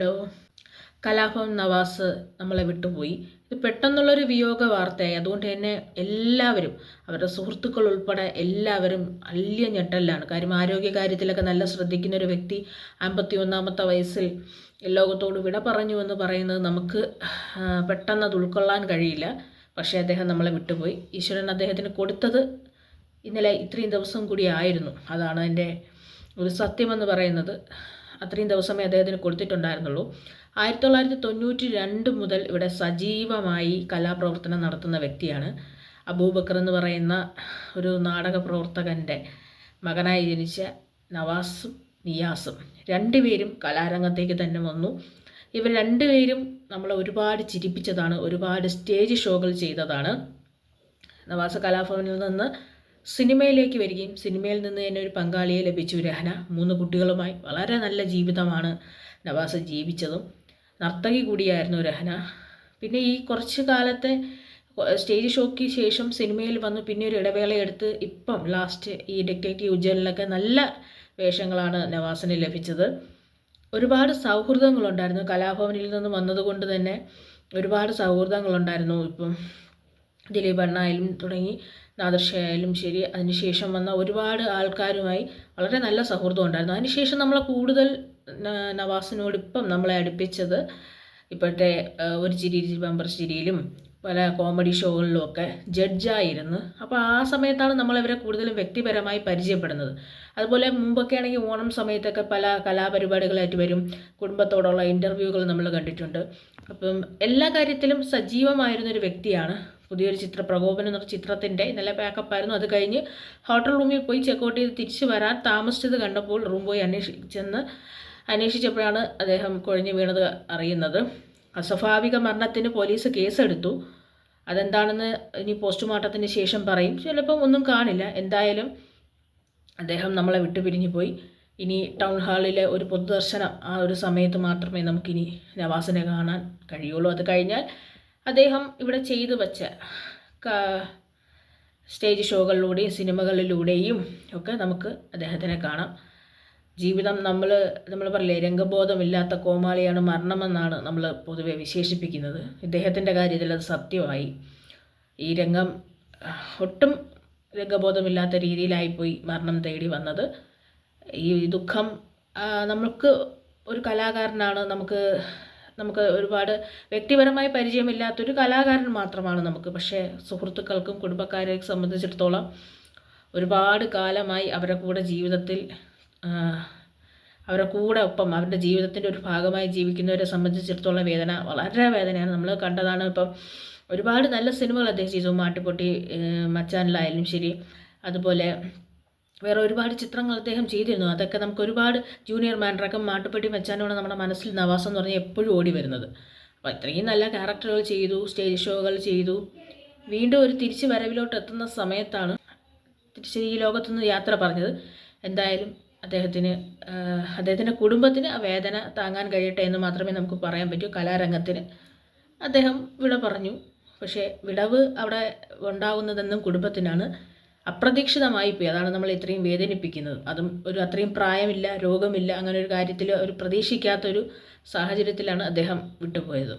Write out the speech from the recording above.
Hello Kalabhavan Nawaz നമ്മളെ വിട്ടുപോയി. ഇത് പെട്ടെന്നുള്ളൊരു വിയോഗ വാർത്തയായി അതുകൊണ്ട് തന്നെ എല്ലാവരും അവരുടെ സുഹൃത്തുക്കൾ ഉൾപ്പെടെ എല്ലാവരും വലിയ ഞെട്ടലിലാണ്. കാര്യം ആരോഗ്യകാര്യത്തിലൊക്കെ നല്ല ശ്രദ്ധിക്കുന്ന ഒരു വ്യക്തി അമ്പത്തി ഒന്നാമത്തെ വയസ്സിൽ ലോകത്തോട് വിട പറഞ്ഞു എന്ന് പറയുന്നത് നമുക്ക് പെട്ടെന്ന് അത് ഉൾക്കൊള്ളാൻ കഴിയില്ല. പക്ഷേ അദ്ദേഹം നമ്മളെ വിട്ടുപോയി. ഈശ്വരൻ അദ്ദേഹത്തിന് കൊടുത്തത് ഇന്നലെ ഇത്രയും ദിവസം കൂടി ആയിരുന്നു. അതാണ് എന്റെ ഒരു സത്യമെന്ന് പറയുന്നത്. അത്രയും ദിവസമേ അദ്ദേഹത്തിന് കൊടുത്തിട്ടുണ്ടായിരുന്നുള്ളൂ. ആയിരത്തി തൊള്ളായിരത്തി തൊണ്ണൂറ്റി രണ്ട് മുതൽ ഇവിടെ സജീവമായി കലാപ്രവർത്തനം നടത്തുന്ന വ്യക്തിയാണ്. അബൂബക്കർ എന്ന് പറയുന്ന ഒരു നാടക പ്രവർത്തകന്റെ മകനായി ജനിച്ച നവാസും നിയാസും. രണ്ടുപേരും കലാരംഗത്തേക്ക് തന്നെ വന്നു. ഇവർ രണ്ടുപേരും നമ്മളെ ഒരുപാട് ചിരിപ്പിച്ചതാണ് ഒരുപാട് സ്റ്റേജ് ഷോകൾ ചെയ്തതാണ്. നവാസ് കലാഭവനിൽ നിന്ന് സിനിമയിലേക്ക് വരികയും സിനിമയിൽ നിന്ന് തന്നെ ഒരു പങ്കാളിയെ ലഭിച്ചു രഹന. മൂന്ന് കുട്ടികളുമായി വളരെ നല്ല ജീവിതമാണ് നവാസ് ജീവിച്ചതും. നർത്തകി കൂടിയായിരുന്നു രഹന. പിന്നെ ഈ കുറച്ച് കാലത്തെ സ്റ്റേജ് ഷോയ്ക്ക് ശേഷം സിനിമയിൽ വന്നു പിന്നെ ഒരു ഇടവേള എടുത്ത് ഇപ്പം ലാസ്റ്റ് ഈ ഡിറ്റക്റ്റീവ് ഉജ്ജലിലൊക്കെ നല്ല വേഷങ്ങളാണ് നവാസിന് ലഭിച്ചത്. ഒരുപാട് സൗഹൃദങ്ങളുണ്ടായിരുന്നു. കലാഭവനിൽ നിന്ന് വന്നതുകൊണ്ട് തന്നെ ഒരുപാട് സൗഹൃദങ്ങളുണ്ടായിരുന്നു ഇപ്പം. ദിലീപ് അണ്ണായാലും തുടങ്ങി നാദർഷയായാലും ശരി അതിനുശേഷം വന്ന ഒരുപാട് ആൾക്കാരുമായി വളരെ നല്ല സൗഹൃദം ഉണ്ടായിരുന്നു. അതിനുശേഷം നമ്മളെ കൂടുതൽ നവാസിനോട് ഇപ്പം നമ്മളെ അടുപ്പിച്ചത് ഇപ്പോഴത്തെ ഒരു ചിരി ബമ്പർ ചിരിയിലും പല കോമഡി ഷോകളിലും ഒക്കെ ജഡ്ജായിരുന്നു. അപ്പോൾ ആ സമയത്താണ് നമ്മളിവരെ കൂടുതലും വ്യക്തിപരമായി പരിചയപ്പെടുന്നത്. അതുപോലെ മുമ്പൊക്കെ ആണെങ്കിൽ ഓണം സമയത്തൊക്കെ പല കലാപരിപാടികളായിട്ട് വരും. കുടുംബത്തോടുള്ള ഇന്റർവ്യൂകൾ നമ്മൾ കണ്ടിട്ടുണ്ട്. അപ്പം എല്ലാ കാര്യത്തിലും സജീവമായിരുന്നൊരു വ്യക്തിയാണ് പുതിയൊരു ചിത്ര പ്രകോപനം എന്ന ചിത്രത്തിന്റെ ഇന്നലെ ആയിരുന്നു. അത് കഴിഞ്ഞ് ഹോട്ടൽ റൂമിൽ പോയി ചെക്കൗട്ട് ചെയ്ത് തിരിച്ചു വരാൻ താമസിച്ചത് കണ്ടപ്പോൾ റൂം പോയി അന്വേഷിച്ചെന്ന് അന്വേഷിച്ചപ്പോഴാണ് അദ്ദേഹം കുഴഞ്ഞു വീണത് അറിയുന്നത്. അസ്വാഭാവിക മരണത്തിന് പോലീസ് കേസെടുത്തു. അതെന്താണെന്ന് ഇനി പോസ്റ്റ്മോർട്ടത്തിന് ശേഷം പറയും. ചിലപ്പം ഒന്നും കാണില്ല. എന്തായാലും അദ്ദേഹം നമ്മളെ വിട്ടുപിരിഞ്ഞു പോയി. ഇനി ടൗൺ ഹാളിലെ ഒരു പൊതുദർശനം ആ ഒരു സമയത്ത് മാത്രമേ നമുക്കിനി നവാസിനെ കാണാൻ കഴിയുള്ളൂ. അത് കഴിഞ്ഞാൽ അദ്ദേഹം ഇവിടെ ചെയ്തു വച്ച സ്റ്റേജ് ഷോകളിലൂടെയും സിനിമകളിലൂടെയും ഒക്കെ നമുക്ക് അദ്ദേഹത്തിനെ കാണാം. ജീവിതം നമ്മൾ നമ്മൾ പറയില്ലേ രംഗബോധമില്ലാത്ത കോമാളിയാണ് മരണമെന്നാണ് നമ്മൾ പൊതുവെ വിശേഷിപ്പിക്കുന്നത്. ഇദ്ദേഹത്തിന്റെ കാര്യത്തിൽ അത് സത്യമായി. ഈ രംഗം ഒട്ടും രംഗബോധമില്ലാത്ത രീതിയിലായിപ്പോയി മരണം തേടി വന്നത്. ഈ ദുഃഖം നമുക്ക് ഒരു കലാകാരനാണ് നമുക്ക് നമുക്ക് ഒരുപാട് വ്യക്തിപരമായി പരിചയമില്ലാത്തൊരു കലാകാരൻ മാത്രമാണ് നമുക്ക്. പക്ഷേ സുഹൃത്തുക്കൾക്കും കുടുംബക്കാരെ സംബന്ധിച്ചിടത്തോളം ഒരുപാട് കാലമായി അവരുടെ കൂടെ ജീവിതത്തിൽ അവരുടെ കൂടെ ഒപ്പം അവരുടെ ജീവിതത്തിന്റെ ഒരു ഭാഗമായി ജീവിക്കുന്നവരെ സംബന്ധിച്ചിടത്തോളം വേദന വളരെ വേദനയാണ്. നമ്മൾ കണ്ടതാണ് ഇപ്പം ഒരുപാട് നല്ല സിനിമകൾ അദ്ദേഹം ചെയ്തു. മാട്ടുപൊട്ടി മച്ചാനിലായാലും ശരി. അതുപോലെ വേറെ ഒരുപാട് ചിത്രങ്ങൾ അദ്ദേഹം ചെയ്തിരുന്നു. അതൊക്കെ നമുക്ക് ഒരുപാട് ജൂനിയർ മാൻഡ്രക്കം മാട്ടുപ്പെട്ടി മച്ചാനുമാണ് നമ്മുടെ മനസ്സിൽ നവാസം എന്ന് പറഞ്ഞാൽ എപ്പോഴും ഓടി വരുന്നത്. അപ്പോൾ ഇത്രയും നല്ല ക്യാരക്ടറുകൾ ചെയ്തു സ്റ്റേജ് ഷോകൾ ചെയ്തു. വീണ്ടും ഒരു തിരിച്ചു വരവിലോട്ട് എത്തുന്ന സമയത്താണ് തിരിച്ച് ഈ ലോകത്തുനിന്ന് യാത്ര പറഞ്ഞത്. എന്തായാലും അദ്ദേഹത്തിന് അദ്ദേഹത്തിന്റെ കുടുംബത്തിന് ആ വേദന താങ്ങാൻ കഴിയട്ടെ എന്ന് മാത്രമേ നമുക്ക് പറയാൻ പറ്റൂ. കലാരംഗത്തിന് അദ്ദേഹം വിട പറഞ്ഞു. പക്ഷേ വിടവ് അവിടെ ഉണ്ടാകുന്നതെന്നും കുടുംബത്തിനാണ്. അപ്രതീക്ഷിതമായി പോയി അതാണ് നമ്മൾ ഇത്രയും വേദനിപ്പിക്കുന്നത്. അതും ഒരു അത്രയും പ്രായമില്ല രോഗമില്ല അങ്ങനെ ഒരു കാര്യത്തിൽ ഒരു പ്രതീക്ഷിക്കാത്തൊരു സാഹചര്യത്തിലാണ് അദ്ദേഹം വിട്ടുപോയത്.